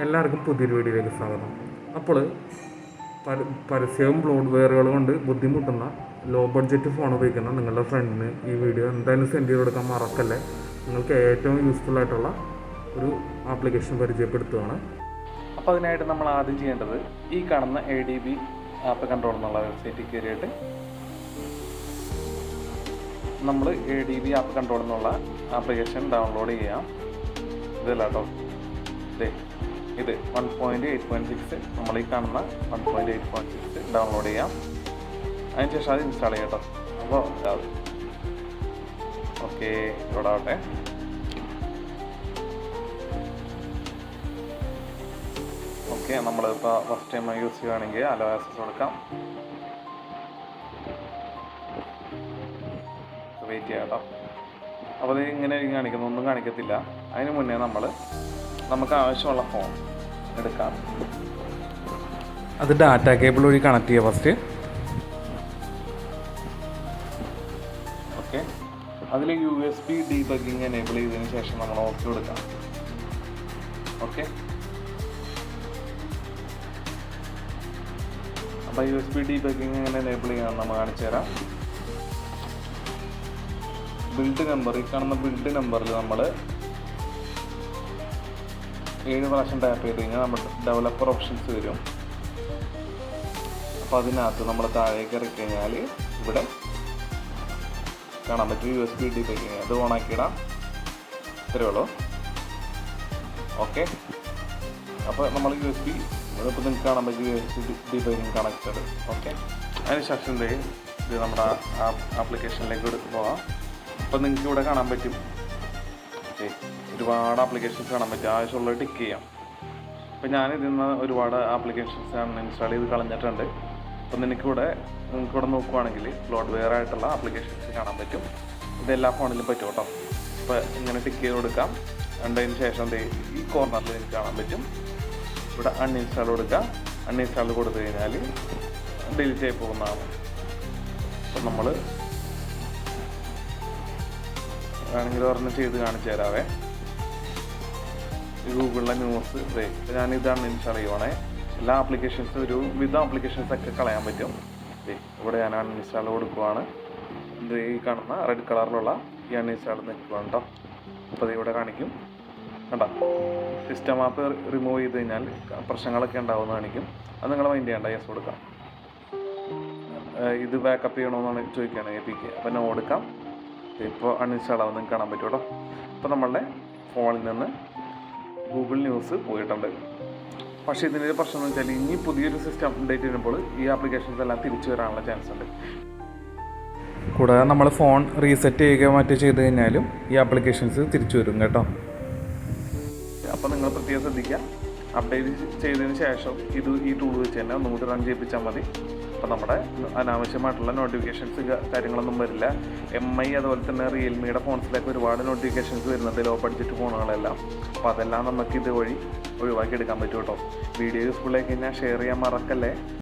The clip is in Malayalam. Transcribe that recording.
എല്ലാവർക്കും പുതിയൊരു വീഡിയോയിലേക്ക് സ്വാഗതം. അപ്പോൾ പര പരസ്യവും ബ്ലോഡ്വെയറുകൾ കൊണ്ട് ബുദ്ധിമുട്ടുന്ന ലോ ബഡ്ജറ്റ് ഫോൺ ഉപയോഗിക്കുന്ന നിങ്ങളുടെ ഫ്രണ്ടിന് ഈ വീഡിയോ എന്തായാലും സെൻഡ് ചെയ്ത് കൊടുക്കാൻ മറക്കല്ലേ? നിങ്ങൾക്ക് ഏറ്റവും യൂസ്ഫുൾ ആയിട്ടുള്ള ഒരു ആപ്ലിക്കേഷൻ പരിചയപ്പെടുത്തുകയാണ് അപ്പോൾ അതിനായിട്ട് നമ്മൾ ആദ്യം ചെയ്യേണ്ടത് ഈ കാണുന്ന A D B app control എന്നുള്ള വെബ്സൈറ്റിൽ കയറിയിട്ട് നമ്മൾ A D B app control എന്നുള്ള ആപ്ലിക്കേഷൻ ഡൗൺലോഡ് ചെയ്യാം. ഇതല്ല കേട്ടോ ഇതേ one point eight point six നമ്മൾ ഈ കാണുന്ന one point eight point six download ചെയ്യാം. അതിനുശേഷം അത് ഇൻസ്റ്റാൾ ചെയ്യാം കേട്ടോ. അപ്പോൾ ഓക്കെ ഇവിടെ ആവട്ടെ ഓക്കെ നമ്മളിപ്പോൾ ഫസ്റ്റ് ടൈം യൂസ് ചെയ്യുകയാണെങ്കിൽ അലോ കൊടുക്കാം. വെയിറ്റ് ചെയ്യാം കേട്ടോ. അപ്പോൾ ഇത് ഇങ്ങനെ കാണിക്കുന്നു ഒന്നും കാണിക്കത്തില്ല. അതിന് മുന്നേ നമ്മൾ നമുക്ക് ആവശ്യമുള്ള ഫോൺ എടുക്കാം. അത് ഡാറ്റ കേബിൾ വഴി കണക്ട് ചെയ്യുക ഫസ്റ്റ് ഓക്കെ അതിൽ U S B debugging enable ചെയ്തതിന് ശേഷം നമ്മൾ ഓക്കെ കൊടുക്കാം. ഓക്കെ അപ്പോൾ യു എസ് ബി ഡീബഗിങ് എങ്ങനെ എനേബിൾ ചെയ്യാമെന്ന് നമ്മൾ കാണിച്ചു തരാം. ബിൽഡ് നമ്പർ ഈ കാണുന്ന ബിൽഡ് നമ്പറിൽ നമ്മൾ ഏഴ് പ്രാവശ്യം ടാപ്പ് ചെയ്ത് കഴിഞ്ഞാൽ നമ്മുടെ ഡെവലപ്പർ ഓപ്ഷൻസ് വരും. അപ്പോൾ അതിനകത്ത് നമ്മൾ താഴേക്ക് ഇറക്കി കഴിഞ്ഞാൽ ഇവിടെ കാണാൻ പറ്റും U S B debugging അത് ഓണാക്കിയിടാം ഇത്രയേ ഉള്ളൂ. ഓക്കെ അപ്പോൾ നമ്മൾ യു എസ് ബി ഇപ്പോൾ നിങ്ങൾക്ക് കാണാൻ പറ്റും U S B debugging connected okay അതിനുശേഷം ദേ ഇത് നമ്മുടെ ആപ്ലിക്കേഷനിലേക്ക് പോകാം അപ്പോൾ നിങ്ങൾക്ക് ഇവിടെ കാണാൻ പറ്റും. ഒരുപാട് ആപ്ലിക്കേഷൻസ് കാണാൻ പറ്റും. ആവശ്യമുള്ളത് ടിക്ക് ചെയ്യാം. അപ്പോൾ ഞാൻ ഇതിൽ നിന്ന് ഒരുപാട് ആപ്ലിക്കേഷൻസ് ഞാൻ ഇൻസ്റ്റാൾ ചെയ്ത് കളഞ്ഞിട്ടുണ്ട്. അപ്പോൾ നിനക്കിവിടെ നിങ്ങൾക്കിവിടെ നോക്കുവാണെങ്കിൽ ലോഡ് വെയർ ആയിട്ടുള്ള ആപ്ലിക്കേഷൻസ് കാണാൻ പറ്റും. ഇത് എല്ലാ ഫോണിലും പറ്റും കേട്ടോ. അപ്പോൾ ഇങ്ങനെ ടിക്ക് ചെയ്ത് കൊടുക്കാം. കണ്ടതിന് ശേഷം ഈ കോർണറിൽ എനിക്ക് കാണാൻ പറ്റും. ഇവിടെ അൺഇൻസ്റ്റാൾ കൊടുക്കുക. അൺഇൻസ്റ്റാൾ കൊടുത്തു കഴിഞ്ഞാൽ ഡിലീറ്റ് ആയി പോകുന്നതാണ്. അപ്പോൾ നമ്മൾ വേണമെങ്കിൽ ഒരെണ്ണം ചെയ്ത് കാണിച്ചു തരാവേ. ഗൂഗിളിലെ ന്യൂസ് ഞാൻ ഇതാണ് ഇൻസ്റ്റാൾ ചെയ്യണേ എല്ലാ ആപ്ലിക്കേഷൻസും ഒരു വിധ ആപ്ലിക്കേഷൻസ് ഒക്കെ കളയാൻ പറ്റും. ഇവിടെ ഞാൻ അൺഇൻസ്റ്റാൾ കൊടുക്കുവാണ്. ഇത് ഈ കാണുന്ന റെഡ് കളറിലുള്ള ഈ അൺഇൻസ്റ്റാൾ നിൽക്കുവാണ് കേട്ടോ അപ്പോൾ ഇവിടെ കാണിക്കും. കണ്ടോ? സിസ്റ്റം ആപ്പ് റിമൂവ് ചെയ്ത് കഴിഞ്ഞാൽ പ്രശ്നങ്ങളൊക്കെ ഉണ്ടാവുമെന്ന് കാണിക്കും. അത് നിങ്ങൾ മൈൻഡ് ചെയ്യേണ്ട യെസ് കൊടുക്കാം. ഇത് ബാക്കപ്പ് ചെയ്യണമെന്നാണ് ചോദിക്കുകയാണ് എ പിക്ക് അപ്പോൾ ഞാൻ കൊടുക്കാം. ഇപ്പോൾ അൺഇൻസ്റ്റാൾ ആവും കാണാൻ പറ്റും കേട്ടോ. അപ്പോൾ നമ്മളുടെ ഫോണിൽ നിന്ന് ഗൂഗിൾ ന്യൂസ് പോയിട്ടുണ്ട്. പക്ഷേ ഇതിന്റെ ഒരു പ്രശ്നം എന്ന് വെച്ചാൽ ഇനി പുതിയൊരു സിസ്റ്റം അപ്ഡേറ്റ് ചെയ്യുമ്പോൾ ഈ ആപ്ലിക്കേഷൻസ് എല്ലാം തിരിച്ചു വരാനുള്ള ചാൻസ് ഉണ്ട്. കൂടാതെ നമ്മൾ ഫോൺ റീസെറ്റ് ചെയ്യുക മറ്റു ചെയ്ത് കഴിഞ്ഞാലും ഈ ആപ്ലിക്കേഷൻസ് തിരിച്ചു വരും കേട്ടോ. അപ്പോൾ നിങ്ങൾ പ്രത്യേകം ശ്രദ്ധിക്കുക. അപ്ഡേറ്റ് ചെയ്തതിന് ശേഷം ഇത് ഈ ടൂൾ വെച്ച് തന്നെ ഒന്നുകൂടി റൺ ചെയ്യിപ്പിച്ചാൽ മതി. അപ്പോൾ നമ്മുടെ അനാവശ്യമായിട്ടുള്ള നോട്ടിഫിക്കേഷൻസ് കാര്യങ്ങളൊന്നും വരില്ല. എം ഐ അതുപോലെ തന്നെ റിയൽമിയുടെ ഫോൺസിലേക്ക് ഒരുപാട് നോട്ടിഫിക്കേഷൻസ് വരുന്നുണ്ട്. ലോ ബഡ്ജറ്റ് ഫോണുകളെല്ലാം അപ്പോൾ അതെല്ലാം നമുക്ക് ഇതുവഴി ഒഴിവാക്കി എടുക്കാൻ പറ്റും കേട്ടോ. വീഡിയോ യൂസ്ഫുൾ ആയി കഴിഞ്ഞാൽ ഷെയർ ചെയ്യാൻ മറക്കല്ലേ?